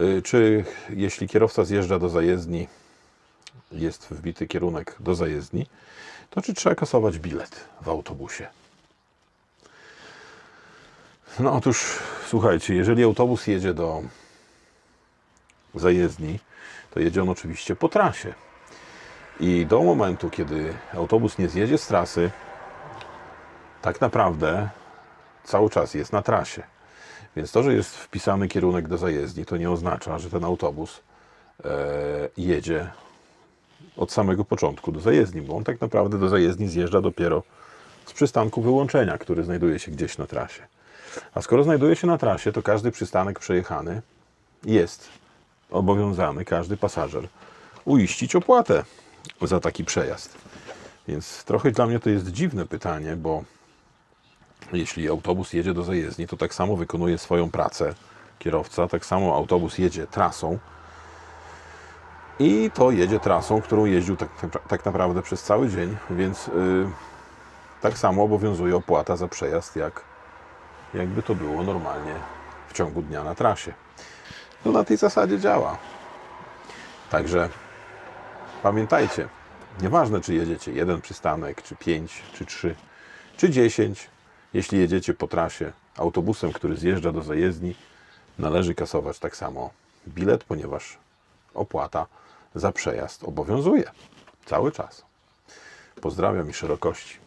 Y, Czy jeśli kierowca zjeżdża do zajezdni, jest wbity kierunek do zajezdni, to czy trzeba kasować bilet w autobusie? No otóż, słuchajcie, jeżeli autobus jedzie do zajezdni, to jedzie on oczywiście po trasie. I do momentu, kiedy autobus nie zjedzie z trasy, tak naprawdę cały czas jest na trasie. Więc to, że jest wpisany kierunek do zajezdni, to nie oznacza, że ten autobus e, jedzie od samego początku do zajezdni, bo on tak naprawdę do zajezdni zjeżdża dopiero z przystanku wyłączenia, który znajduje się gdzieś na trasie. A skoro znajduje się na trasie, to każdy przystanek przejechany jest obowiązany, każdy pasażer, uiścić opłatę za taki przejazd. Więc trochę dla mnie to jest dziwne pytanie, bo jeśli autobus jedzie do zajezdni, to tak samo wykonuje swoją pracę kierowca, tak samo autobus jedzie trasą i to jedzie trasą, którą jeździł tak, tak naprawdę przez cały dzień, więc yy, tak samo obowiązuje opłata za przejazd, jak jakby to było normalnie w ciągu dnia na trasie. No na tej zasadzie działa. Także pamiętajcie, nieważne czy jedziecie jeden przystanek, czy pięć, czy trzy, czy dziesięć, jeśli jedziecie po trasie autobusem, który zjeżdża do zajezdni, należy kasować tak samo bilet, ponieważ opłata za przejazd obowiązuje cały czas. Pozdrawiam i szerokości.